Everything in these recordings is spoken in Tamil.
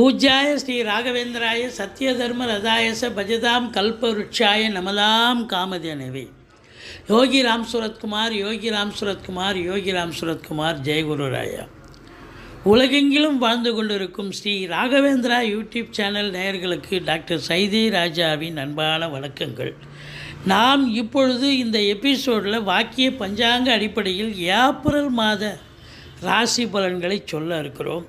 பூஜ்யாய ஸ்ரீ ராகவேந்திராய சத்யதர்ம ரதாயச பஜதாம் கல்பவருட்சாய நமதாம் காமதேனவே. யோகி ராம் சுரத்குமார் யோகி ராம் சுரத்குமார் யோகி ராம் சுரத்குமார் ஜெயகுருராயா உலகெங்கிலும் வாழ்ந்து கொண்டிருக்கும் ஸ்ரீ ராகவேந்திரா யூடியூப் சேனல் நேயர்களுக்கு டாக்டர் சைதே ராஜாவின் அன்பான வணக்கங்கள். நாம் இப்பொழுது இந்த எபிசோடில் வாக்கிய பஞ்சாங்க அடிப்படையில் ஏப்ரல் மாத ராசி பலன்களை சொல்ல இருக்கிறோம்.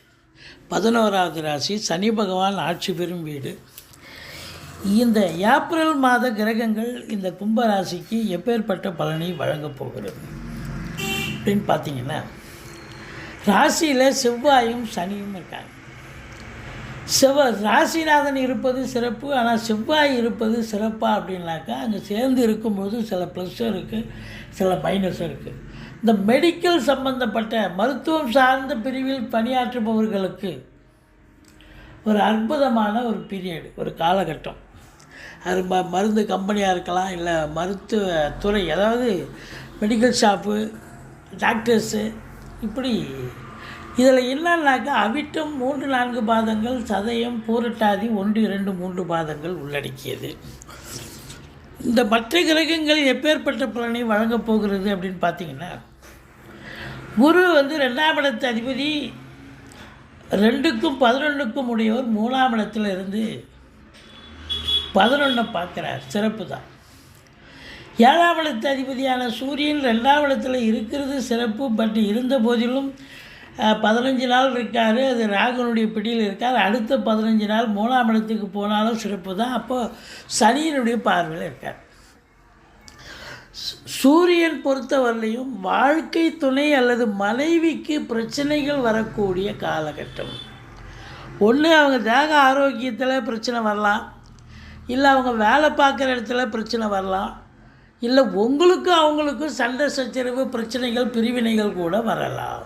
பதினோராவது ராசி சனி பகவான் ஆட்சி பெறும் வீடு. இந்த ஏப்ரல் மாத கிரகங்கள் இந்த கும்பராசிக்கு எப்பேற்பட்ட பலனை வழங்கப் போகிறது? அப்படின்னு பார்த்தீங்கன்னா ராசியில் செவ்வாயும் சனியும் இருக்காங்க. செவ்வ ராசிநாதன் இருப்பது சிறப்பு ஆனால் செவ்வாய் இருப்பது சிறப்பாக அப்படின்னாக்கா அங்கே சேர்ந்து இருக்கும்போது சில ப்ளஸ்ஸும் இருக்குது சில மைனஸும் இருக்குது இந்த மெடிக்கல் சம்பந்தப்பட்ட மருத்துவம் சார்ந்த பிரிவில் பணியாற்றுபவர்களுக்கு ஒரு அற்புதமான ஒரு பீரியடு ஒரு காலகட்டம். அது ம மருந்து கம்பெனியாக இருக்கலாம் இல்லை மருத்துவ துறை அதாவது மெடிக்கல் ஷாப்பு டாக்டர்ஸு இப்படி இதில் என்னன்னாக்கா அவிட்டம் மூன்று நான்கு பாதங்கள் சதயம் பூரட்டாதி ஒன்று இரண்டு மூன்று பாதங்கள் உள்ளடக்கியது. இந்த மற்ற கிரகங்கள் எப்பேற்பட்ட பலனை வழங்கப் போகிறது அப்படின்னு பார்த்தீங்கன்னா குரு வந்து ரெண்டாம் இடத்து அதிபதி ரெண்டுக்கும் பதினொன்றுக்கும் உடையவர் மூணாம் இடத்துல இருந்து பதினொன்றை பார்க்குறார். சிறப்பு தான். ஏழாம் இடத்து அதிபதியான சூரியன் ரெண்டாம் இடத்துல இருக்கிறது சிறப்பு பட் இருந்த போதிலும் பதினஞ்சு நாள் இருக்கார். அது ராகனுடைய பிடியில் இருக்கார். அடுத்த பதினஞ்சு நாள் மூணாம் இடத்துக்கு போனாலும் சிறப்பு தான். அப்போது சனியினுடைய பார்வையில் இருக்கார். சூரியன் பொறுத்தவரையிலையும் வாழ்க்கை துணை அல்லது மனைவிக்கு பிரச்சனைகள் வரக்கூடிய காலகட்டம். ஒன்று அவங்க தேக ஆரோக்கியத்தில் பிரச்சனை வரலாம். இல்லை அவங்க வேலை பார்க்குற இடத்துல பிரச்சனை வரலாம். இல்லை உங்களுக்கும் அவங்களுக்கும் சண்டை சச்சரவு பிரச்சனைகள் பிரிவினைகள் கூட வரலாம்.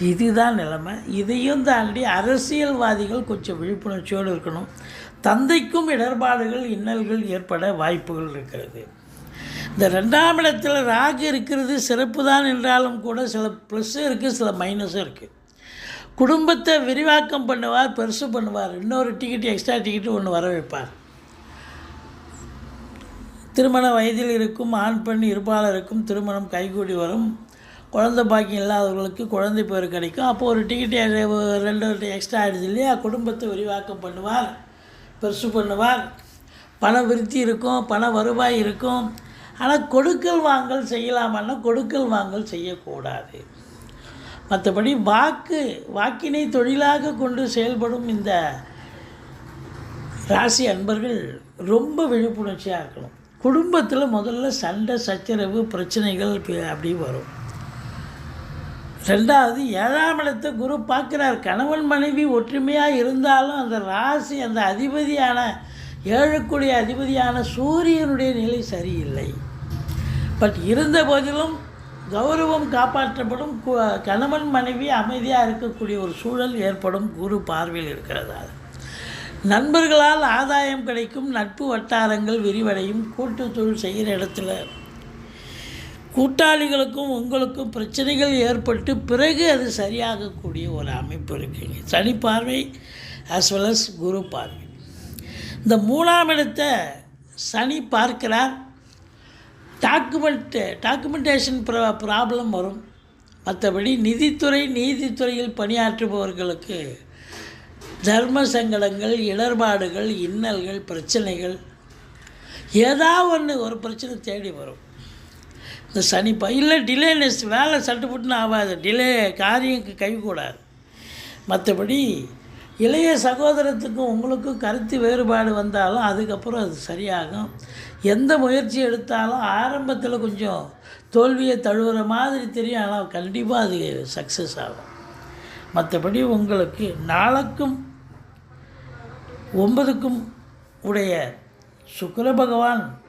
இதுதான் நிலைமை. இதையும் தாண்டி அரசியல்வாதிகள் கொஞ்சம் விழிப்புணர்ச்சியோடு இருக்கணும். தந்தைக்கும் இடர்பாடுகள் இன்னல்கள் ஏற்பட வாய்ப்புகள் இருக்கிறது. இந்த ரெண்டாம் இடத்துல ராகு இருக்கிறது சிறப்பு தான் என்றாலும் கூட சில ப்ளஸ்ஸும் இருக்குது சில மைனஸும் இருக்குது குடும்பத்தை விரிவாக்கம் பண்ணுவார் பெருசு பண்ணுவார். இன்னொரு டிக்கெட் எக்ஸ்ட்ரா டிக்கெட் ஒன்று வர வைப்பார் திருமண வயதில் இருக்கும் ஆண் பெண் இருப்பாளருக்கும் திருமணம் கைகூடி வரும். குழந்தை பாக்கியம் இல்லாதவர்களுக்கு குழந்தை பேர் கிடைக்கும். அப்போ ஒரு டிக்கெட் ரெண்டு எக்ஸ்ட்ரா ஆகிடுது இல்லையா? குடும்பத்தை விரிவாக்கம் பண்ணுவார் பெருசு பண்ணுவார். பண விருத்தி இருக்கும் பண வருவாய் இருக்கும். ஆனால் கொடுக்கல் வாங்கல் செய்யலாமான்னா கொடுக்கல் வாங்கல் செய்யக்கூடாது. மற்றபடி வாக்கு வாக்கினை தொழிலாக கொண்டு செயல்படும் இந்த ராசி அன்பர்கள் ரொம்ப விழிப்புணர்ச்சியாக இருக்கணும். குடும்பத்தில் முதல்ல சண்டை சச்சரவு பிரச்சனைகள் அப்படி வரும். ரெண்டாவது ஏழாம் இடத்தை குரு பார்க்குறார். கணவன் மனைவி ஒற்றுமையாக இருந்தாலும் அந்த ராசி அந்த அதிபதியான ஏழுக்குடைய அதிபதியான சூரியனுடைய நிலை சரியில்லை. பட் இருந்த போதிலும் கௌரவம் காப்பாற்றப்படும் கு- கணவன் மனைவி அமைதியாக இருக்கக்கூடிய ஒரு சூழல் ஏற்படும் குரு பார்வையில் இருக்கிறதால். நண்பர்களால் ஆதாயம் கிடைக்கும் நட்பு வட்டாரங்கள் விரிவடையும் கூட்டு தொழில் செய்கிற இடத்துல கூட்டாளிகளுக்கும் உங்களுக்கும் பிரச்சனைகள் ஏற்பட்டு பிறகு அது சரியாகக்கூடிய ஒரு அமைப்பு இருக்குங்க சனி பார்வை as வெல் அஸ் குரு பார்வை. இந்த மூணாம் இடத்தை சனி பார்க்கிறார். டாக்குமெண்ட்டு டாக்குமெண்டேஷன் ப்ரா ப்ராப்ளம் வரும். மற்றபடி நிதித்துறை நீதித்துறையில் பணியாற்றுபவர்களுக்கு தர்ம சங்கடங்கள் இடர்பாடுகள் இன்னல்கள் பிரச்சனைகள் ஏதாவது ஒன்று ஒரு பிரச்சனை தேடி வரும். இந்த சனி ப இல்லை டிலேனஸ் வேலை சட்டுப்புட்டுன்னு ஆகாது. டிலே காரியம் கைகூடாது. மற்றபடி இளைய சகோதரத்துக்கும் உங்களுக்கும் கருத்து வேறுபாடு வந்தாலும் அதுக்கப்புறம் அது சரியாகும். எந்த முயற்சி எடுத்தாலும் ஆரம்பத்தில் கொஞ்சம் தோல்வியை தழுவுற மாதிரி தெரியும் ஆனால் கண்டிப்பாக அது சக்ஸஸ் ஆகும். மற்றபடி உங்களுக்கு நாளுக்கும் ஒன்பதுக்கும் உடைய சுக்கர பகவான்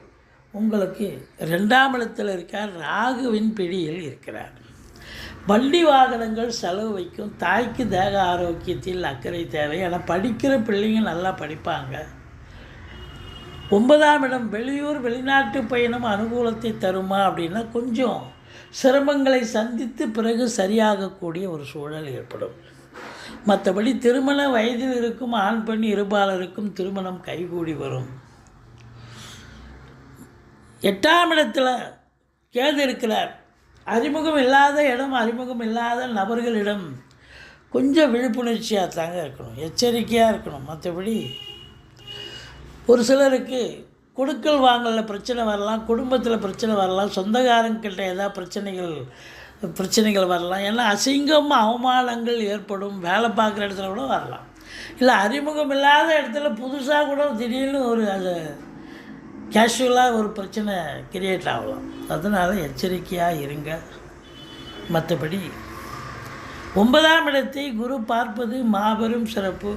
உங்களுக்கு ரெண்டாம் இடத்தில் இருக்கார் ராகுவின் பிடியில் இருக்கிறார். வண்டி வாகனங்கள் செலவு வைக்கும். தாய்க்கு தேக ஆரோக்கியத்தில் அக்கறை தேவை. ஆனால் படிக்கிற பிள்ளைங்க நல்லா படிப்பாங்க. ஒன்பதாம் இடம் வெளியூர் வெளிநாட்டு பயணம் அனுகூலத்தை தருமா அப்படின்னா கொஞ்சம் சிரமங்களை சந்தித்து பிறகு சரியாகக்கூடிய ஒரு சூழல் ஏற்படும். மற்றபடி திருமண வயதில் இருக்கும் ஆண் பெண் இருபாலருக்கும் திருமணம் கைகூடி வரும். எட்டாம் இடத்தில் கேது இருக்கிறார். அறிமுகம் இல்லாத இடம் அறிமுகம் இல்லாத நபர்களிடம் கொஞ்சம் விழிப்புணர்ச்சியாக தாங்க இருக்கணும் எச்சரிக்கையாக இருக்கணும். மற்றபடி ஒரு சிலருக்கு கொடுக்கல் வாங்கலில் பிரச்சனை வரலாம் குடும்பத்தில் பிரச்சனை வரலாம் சொந்தக்காரங்கிட்ட ஏதாவது பிரச்சனைகள் பிரச்சனைகள் வரலாம். ஏன்னா அசிங்கம் அவமானங்கள் ஏற்படும். வேலை பார்க்குற இடத்துல கூட வரலாம். இல்லை அறிமுகம் இல்லாத இடத்துல புதுசாக கூட திடீர்னு ஒரு அது கேஷுவலாக ஒரு பிரச்சனை கிரியேட் ஆகலாம். அதனால் எச்சரிக்கையாக இருங்க. மற்றபடி ஒன்பதாம் இடத்தை குரு பார்ப்பது மாபெரும் சிறப்பு.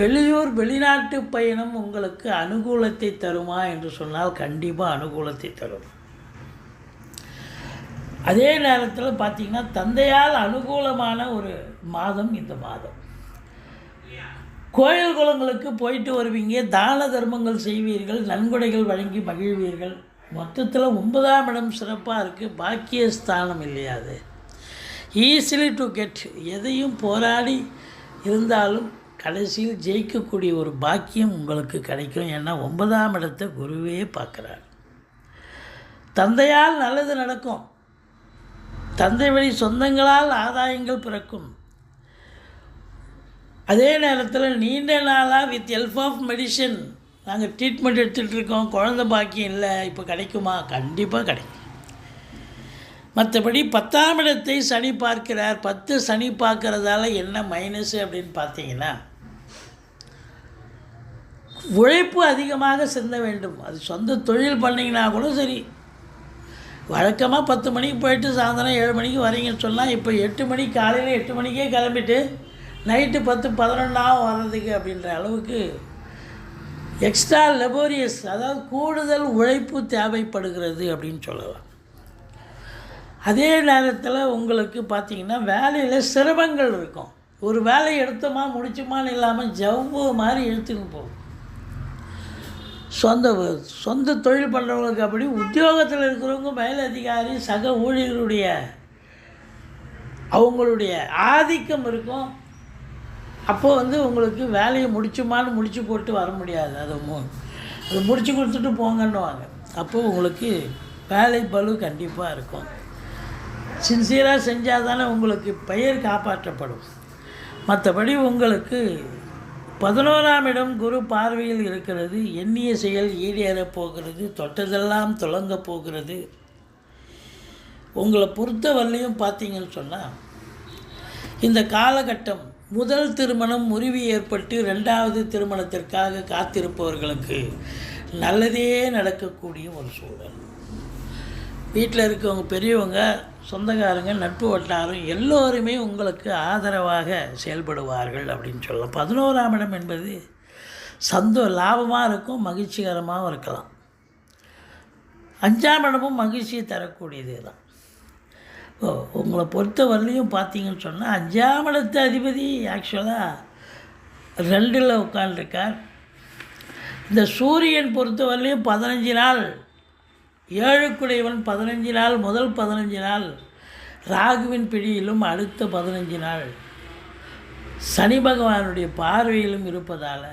வெளியூர் வெளிநாட்டு பயணம் உங்களுக்கு அனுகூலத்தை தருமா என்று சொன்னால் கண்டிப்பாக அனுகூலத்தை தரும். அதே நேரத்தில் பார்த்திங்கன்னா தந்தையால் அனுகூலமான ஒரு மாதம் இந்த மாதம். கோயில் குளங்களுக்கு போயிட்டு வருவீங்க தான தர்மங்கள் செய்வீர்கள் நன்கொடைகள் வழங்கி மகிழ்வீர்கள். மொத்தத்தில் ஒன்பதாம் இடம் சிறப்பாக இருக்குது பாக்கியஸ்தானம் இல்லையா அது? ஈஸிலி டு கெட் எதையும் போராடி இருந்தாலும் கடைசியில் ஜெயிக்கக்கூடிய ஒரு பாக்கியம் உங்களுக்கு கிடைக்கும். ஏன்னா ஒன்பதாம் இடத்தை குருவே பார்க்குறார். தந்தையால் நல்லது நடக்கும். தந்தை வழி சொந்தங்களால் ஆதாயங்கள் பிறக்கும். அதே நேரத்தில் நீண்ட நாளாக வித் ஹெல்ப் ஆஃப் மெடிசன் நாங்கள் ட்ரீட்மெண்ட் எடுத்துகிட்டு இருக்கோம் குழந்த பாக்கியம் இல்லை இப்போ கிடைக்குமா? கண்டிப்பாக கிடைக்கும். மற்றபடி பத்தாம் இடத்தை சனி பார்க்கிறார். பத்து சனி பார்க்குறதால என்ன மைனஸ் அப்படின்னு பார்த்தீங்கன்னா உழைப்பு அதிகமாக சிந்த வேண்டும். அது சொந்த தொழில் பண்ணிங்கன்னா கூட சரி. வழக்கமாக பத்து மணிக்கு போயிட்டு சாயந்தரம் ஏழு மணிக்கு வரீங்கன்னு சொன்னால் இப்போ எட்டு மணி காலையில் எட்டு மணிக்கே கிளம்பிட்டு நைட்டு பத்து பதினொன்றாகும் வர்றதுக்கு அப்படின்ற அளவுக்கு எக்ஸ்ட்ரா லெபோரியஸ் அதாவது கூடுதல் உழைப்பு தேவைப்படுகிறது அப்படின்னு சொல்லலாம். அதே நேரத்தில் உங்களுக்கு பார்த்திங்கன்னா வேலையில் சிரமங்கள் இருக்கும். ஒரு வேலையை எடுத்தோமா முடிச்சோமான்னு இல்லாமல் ஜவ்வு மாதிரி இழுத்துன்னு போகும். சொந்த சொந்த தொழில் பண்ணுறவங்களுக்கு அப்படி உத்தியோகத்தில் இருக்கிறவங்க மேலதிகாரி சக ஊழியர்களுடைய அவங்களுடைய ஆதிக்கம் இருக்கும். அப்போது வந்து உங்களுக்கு வேலையை முடிச்சுமான்னு முடிச்சு போட்டு வர முடியாது. அதை அதை முடிச்சு கொடுத்துட்டு போங்கன்னுவாங்க. அப்போது உங்களுக்கு வேலை பலு கண்டிப்பாக இருக்கும். சின்சியராக செஞ்சால் தானே உங்களுக்கு பெயர் காப்பாற்றப்படும். மற்றபடி உங்களுக்கு பதினோராம் இடம் குரு பார்வையில் இருக்கிறது எண்ணிய செயல் ஈடேறப் போகிறது தொட்டதெல்லாம் துளங்க போகிறது. உங்களை பொறுத்த வரலையும் பார்த்தீங்கன்னு சொன்னால் இந்த காலகட்டம் முதல் திருமணம் முறிவு ஏற்பட்டு ரெண்டாவது திருமணத்திற்காக காத்திருப்பவர்களுக்கு நல்லதே நடக்கக்கூடிய ஒரு சூழல். வீட்டில் இருக்கவங்க பெரியவங்க சொந்தக்காரங்க நட்பு வட்டாரம் எல்லோருமே உங்களுக்கு ஆதரவாக செயல்படுவார்கள் அப்படின்னு சொல்லலாம். பதினோராம் இடம் என்பது சந்தோ லாபமாக இருக்கும் மகிழ்ச்சிகரமாகவும் இருக்கலாம். அஞ்சாம் இடமும் மகிழ்ச்சியை தரக்கூடியது தான். உங்களை பொறுத்த வரலையும் பார்த்தீங்கன்னு சொன்னால் அஞ்சாம் இடத்து அதிபதி ஆக்சுவலாக ரெண்டில் உட்காந்துருக்கார் இந்த சூரியன் பொறுத்த வரலையும் பதினஞ்சு நாள் ஏழுக்குடையவன் பதினஞ்சு நாள் முதல் பதினஞ்சு நாள் ராகுவின் பிடியிலும் அடுத்த பதினஞ்சு நாள். சனி பகவானுடைய பார்வையிலும் இருப்பதால்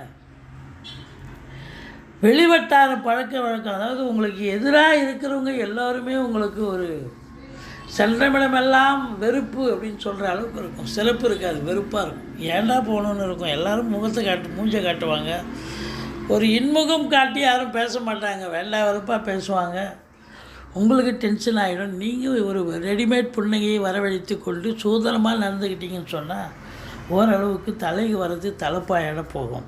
வெளிவட்டார பழக்க வழக்கம் அதாவது உங்களுக்கு எதிராக இருக்கிறவங்க எல்லோருமே உங்களுக்கு ஒரு சென்றமிடமெல்லாம் வெறுப்பு அப்படின்னு சொல்கிற அளவுக்கு இருக்கும். சிறப்பு இருக்காது வெறுப்பாக இருக்கும். ஏன்டா போகணுன்னு இருக்கும்? எல்லோரும் முகத்தை காட்டு மூஞ்சை காட்டுவாங்க. ஒரு இன்முகம் காட்டி யாரும் பேச மாட்டாங்க. வெள்ளை வெறுப்பாக பேசுவாங்க. உங்களுக்கு டென்ஷன் ஆகிடும் நீங்கள் ஒரு ரெடிமேட் புன்னகையை வரவழைத்து கொண்டு சூதனமாக நடந்துக்கிட்டீங்கன்னு சொன்னால் ஓரளவுக்கு தலைக்கு வர்றது தலைப்பாயிட போகும்.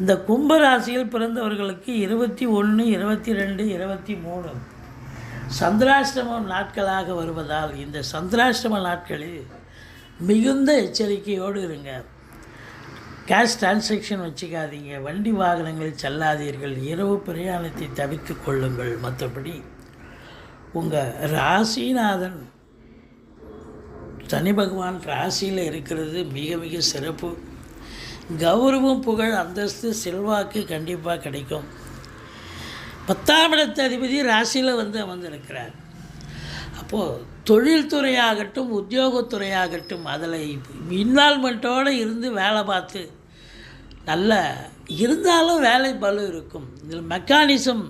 இந்த கும்பராசியில் பிறந்தவர்களுக்கு இருபத்தி ஒன்று இருபத்தி ரெண்டு இருபத்தி மூணு சந்திராஷ்டமம் நாட்களாக வருவதால் இந்த சந்திராஷ்டம நாட்களில் மிகுந்த எச்சரிக்கையோடு இருங்க. கேஷ் டிரான்சாக்ஷன் வச்சுக்காதீங்க. வண்டி வாகனங்களில் செல்லாதீர்கள். இரவு பிரயாணத்தை தவிர்த்து கொள்ளுங்கள். மற்றபடி உங்கள் ராசிநாதன் சனி பகவான் ராசியில் இருக்கிறது மிக மிக சிறப்பு. கௌரவம் புகழ் அந்தஸ்து செல்வாக்கு கண்டிப்பாக கிடைக்கும். பத்தாம் இடத்து அதிபதி ராசியில் வந்து அமர்ந்திருக்கிறார். அப்போது தொழில்துறையாகட்டும் உத்தியோகத்துறையாகட்டும் அதில் இன்வால்மெண்ட்டோடு இருந்து வேலை பார்த்து நல்ல இருந்தாலும் வேலை பலு இருக்கும். இதில் மெக்கானிசம்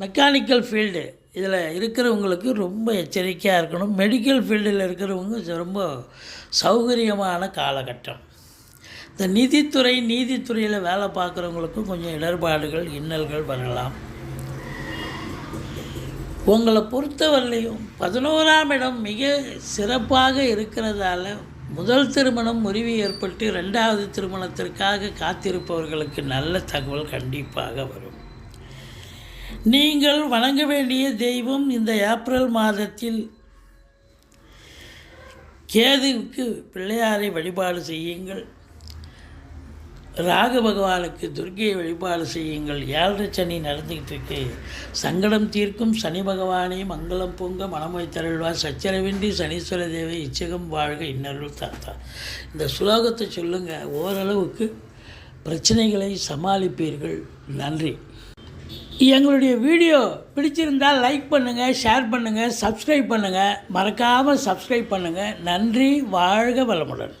மெக்கானிக்கல் ஃபீல்டு இதில் இருக்கிறவங்களுக்கு ரொம்ப எச்சரிக்கையாக இருக்கணும். மெடிக்கல் ஃபீல்டில் இருக்கிறவங்க ரொம்ப சௌகரியமான காலகட்டம். இந்த நிதித்துறை நீதித்துறையில் வேலை பார்க்குறவங்களுக்கும் கொஞ்சம் இடர்பாடுகள் இன்னல்கள் வரலாம். உங்களை பொறுத்தவரையிலையும் பதினோராம் இடம் மிக சிறப்பாக இருக்கிறதால முதல் திருமணம் முறிவு ஏற்பட்டு ரெண்டாவது திருமணத்திற்காக காத்திருப்பவர்களுக்கு நல்ல தகவல் கண்டிப்பாக வரும். நீங்கள் வணங்க வேண்டிய தெய்வம் இந்த ஏப்ரல் மாதத்தில் கேதுவுக்கு பிள்ளையாரை வழிபாடு செய்யுங்கள். ராக பகவானுக்கு துர்கையை வழிபாடு செய்யுங்கள். ஏழரை சனி நடந்துக்கிட்டு இருக்கு. சங்கடம் தீர்க்கும் சனி பகவானே மங்களம் பொங்க மனமொய் தருள்வா சச்சரவின்றி சனீஸ்வர தேவை இச்சகம் வாழ்க இன்னருள் தாத்தா. இந்த சுலோகத்தை சொல்லுங்கள் ஓரளவுக்கு பிரச்சனைகளை சமாளிப்பீர்கள். நன்றி. எங்களுடைய வீடியோ பிடிச்சிருந்தால் லைக் பண்ணுங்கள் ஷேர் பண்ணுங்கள் சப்ஸ்கிரைப் பண்ணுங்கள் மறக்காமல் சப்ஸ்கிரைப் பண்ணுங்கள் நன்றி வாழ்க வளமுடன்.